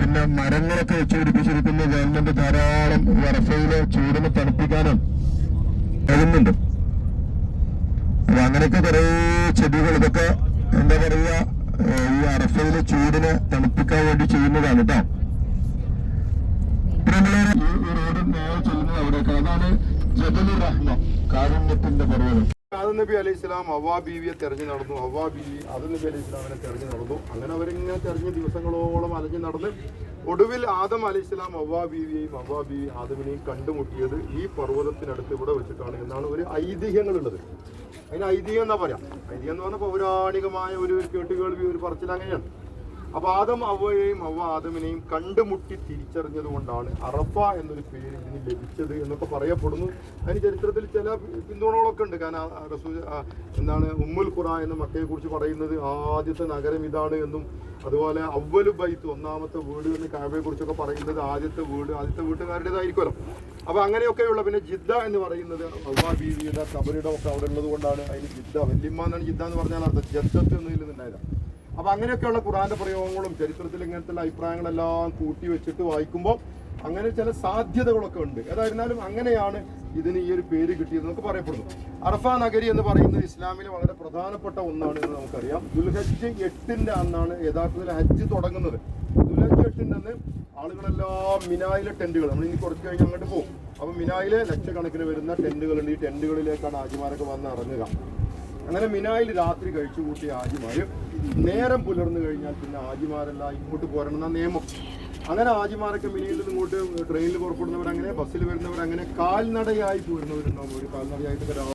പിന്നെ മരങ്ങളൊക്കെ വെച്ച് പിടിപ്പിച്ചിരിക്കുന്ന ഗവൺമെന്റ് ധാരാളം വറഫയിലെ ചൂടിനെ തണുപ്പിക്കാനും കഴിയുന്നുണ്ട്. അപ്പൊ അങ്ങനെയൊക്കെ കുറെ ചെടികൾ ഇതൊക്കെ എന്താ പറയുക ഈ അറഫയിലെ ചൂടിനെ തണുപ്പിക്കാൻ വേണ്ടി ചെയ്യുന്നതാണ് കേട്ടോ. റോഡ് നേരെ ചെല്ലുന്നത് അവിടേക്ക് അതാണ് ജബലുർ റഹ്മ കാരുണ്യത്തിന്റെ പർവതം. ആദം നബി അലൈഹി സ്വലാം അവ്വാ ബീവിയെ തെരഞ്ഞു നടന്നു. അവ ബീവി ആദം നബി അലൈഹി ഇസ്ലാമിനെ തെരഞ്ഞു നടന്നു. അങ്ങനെ അവരിങ്ങനെ തെരഞ്ഞ് ദിവസങ്ങളോളം അലഞ്ഞു നടന്ന് ഒടുവിൽ ആദം അലൈഹി ഇസ്ലാം അവ ബീവിയെയും അവ ബീവി ആദമിനെയും കണ്ടുമുട്ടിയത് ഈ പർവതത്തിനടുത്ത് ഇവിടെ വെച്ചിട്ടാണ് എന്നാണ് ഒരു ഐതിഹ്യങ്ങളുള്ളത്. അതിന് ഐതിഹ്യം എന്നാ പറയാം? ഐതിഹ്യം എന്ന് പറഞ്ഞാൽ പൗരാണികമായ ഒരു കേട്ടുകേൾവി ഒരു പറച്ചിൽ അങ്ങനെയാണ്. അപ്പൊ ആദം അവയെയും അവ ആദമിനെയും കണ്ടുമുട്ടി തിരിച്ചറിഞ്ഞത് കൊണ്ടാണ് അറഫ എന്നൊരു പേര് ഇതിന് ലഭിച്ചത് എന്നൊക്കെ പറയപ്പെടുന്നു. അതിന് ചരിത്രത്തിൽ ചില പിന്തുണകളൊക്കെ ഉണ്ട്. കാരണം റസൂ എന്താണ് ഉമ്മുൽ ഖുറ എന്ന മക്കയെ കുറിച്ച് പറയുന്നത് ആദ്യത്തെ നഗരം ഇതാണ് എന്നും അതുപോലെ അവ്വലു ബൈത്ത് ഒന്നാമത്തെ വീട് എന്ന് കാബയെ കുറിച്ചൊക്കെ പറയുന്നത് ആദ്യത്തെ വീട് ആദ്യത്തെ വീട്ടുകാരുടേതായിരിക്കുമല്ലോ. അപ്പൊ അങ്ങനെയൊക്കെയുള്ള പിന്നെ ജിദ്ദ എന്ന് പറയുന്നത് അവ്വാ ബീവിയുടെ കബറിയുടെ ഒക്കെ അവിടെ ഉള്ളത് കൊണ്ടാണ് അതിന് ജിദ്ദ വല്യമ്മ എന്നാണ് ജിദ്ദ എന്ന് പറഞ്ഞാൽ അർത്ഥം. ജദ്ദത്ത് എന്നതിലുണ്ടായത് അപ്പൊ അങ്ങനെയൊക്കെയുള്ള ഖുറാന്റെ പ്രയോഗങ്ങളും ചരിത്രത്തിൽ ഇങ്ങനത്തെ അഭിപ്രായങ്ങളെല്ലാം കൂട്ടി വെച്ചിട്ട് വായിക്കുമ്പോൾ അങ്ങനെ ചില സാധ്യതകളൊക്കെ ഉണ്ട്. ഏതായിരുന്നാലും അങ്ങനെയാണ് ഇതിന് ഈ ഒരു പേര് കിട്ടിയത് നമുക്ക് പറയപ്പെടുന്നു. അറഫ നഗരി എന്ന് പറയുന്നത് ഇസ്ലാമിലെ വളരെ പ്രധാനപ്പെട്ട ഒന്നാണ് എന്ന് നമുക്കറിയാം. ദുൽഹജ്ജ് എട്ടിന്റെ അന്നാണ് യഥാർത്ഥത്തിൽ ഹജ്ജ് തുടങ്ങുന്നത്. ദുൽഹജ്ജ് എട്ടിന്റെ അന്ന് ആളുകളെല്ലാം മിനായിലെ ടെന്റുകൾ നമ്മൾ ഇനി കുറച്ച് കഴിഞ്ഞ് അങ്ങോട്ട് പോകും. അപ്പൊ മിനായിലെ ലക്ഷക്കണക്കിന് വരുന്ന ടെന്റുകളുണ്ട്. ഈ ടെന്റുകളിലേക്കാണ് ആജിമാരൊക്കെ വന്ന് ഇറങ്ങുക. അങ്ങനെ മിനായിൽ രാത്രി കഴിച്ചു കൂട്ടിയ ആജിമാര് നേരം പുലർന്നു കഴിഞ്ഞാൽ പിന്നെ ആജിമാരല്ല ഇങ്ങോട്ട് പോരണം എന്നാ നിയമം. അങ്ങനെ ആജിമാരൊക്കെ മിനിയിൽ ഇങ്ങോട്ട് ട്രെയിനിൽ പുറപ്പെടുന്നവർ അങ്ങനെ ബസ്സിൽ വരുന്നവർ അങ്ങനെ കാൽനടയായി പോരുന്നവരുണ്ടാവും. ഒരു കാൽനടയായിട്ട്